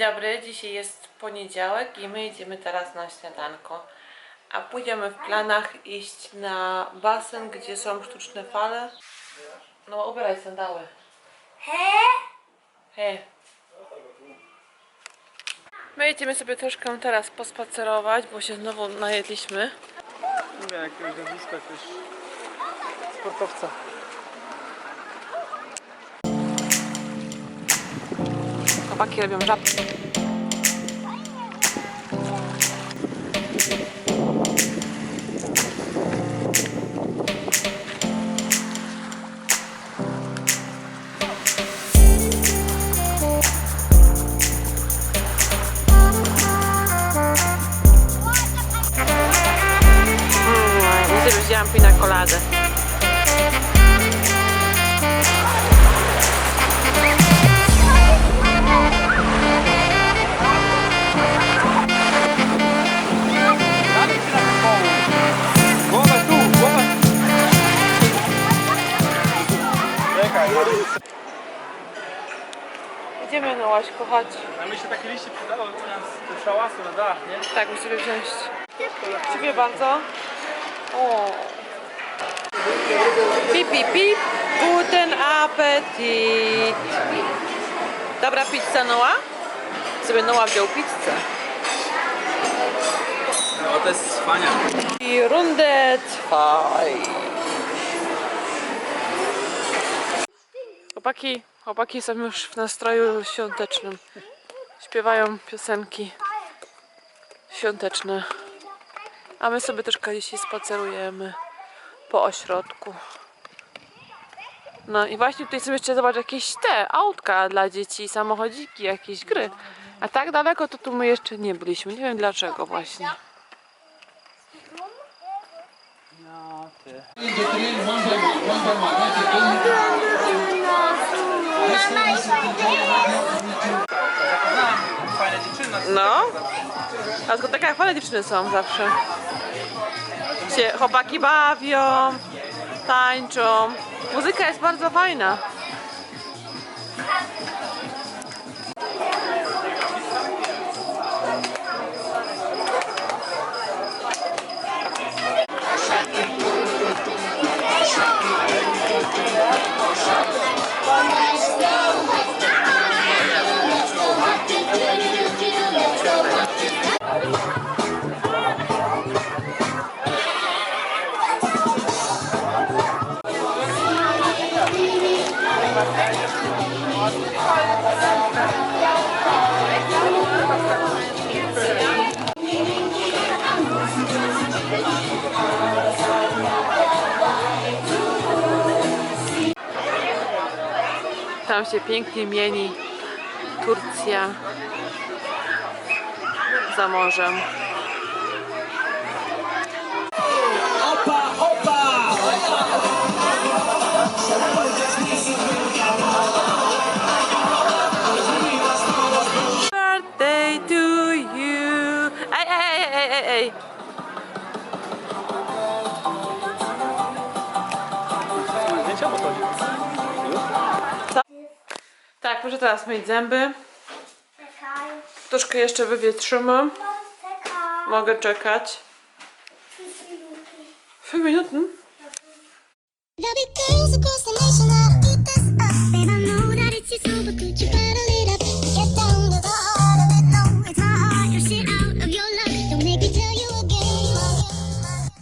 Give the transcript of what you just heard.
dobry, dzisiaj jest poniedziałek i my idziemy teraz na śniadanko. A pójdziemy w planach iść na basen, gdzie są sztuczne fale. No ubieraj sandały. He? Hej. My idziemy sobie troszkę teraz pospacerować, bo się znowu najedliśmy. Mówię, jakiegoś nazwiska też sportowca. Chłopaki robią żabki. Mm, Widzę, że wzięłam pina coladę. Idziemy na łaśku, chodź. a mi się takie liście przydało zamiast szałasu na dach, nie? Tak, musimy wziąć. Dziękuję bardzo. O. Pip, pip, pip. Guten Appetit. Dobra pizza Noa? Sobie Noa wziął pizzę. No to jest wspaniale. I rundę trwaj. Chłopaki, chłopaki są już w nastroju świątecznym. Śpiewają piosenki świąteczne. A my sobie troszkę dzisiaj spacerujemy po ośrodku. No i właśnie tutaj są jeszcze zobacz jakieś te autka dla dzieci, samochodziki, jakieś gry. A tak daleko to tu my jeszcze nie byliśmy. Nie wiem dlaczego właśnie. No ty. Fajne dziewczyny. No. A tylko takie fajne dziewczyny są zawsze. Się chłopaki bawią, tańczą. Muzyka jest bardzo fajna. Tam się pięknie mieni Turcja za morzem. ej, ej, ej. Zdjęcia bo. Tak, może teraz myć zęby. Troszkę jeszcze wywietrzymy. Mogę czekać. Trzy minuty. Trzy?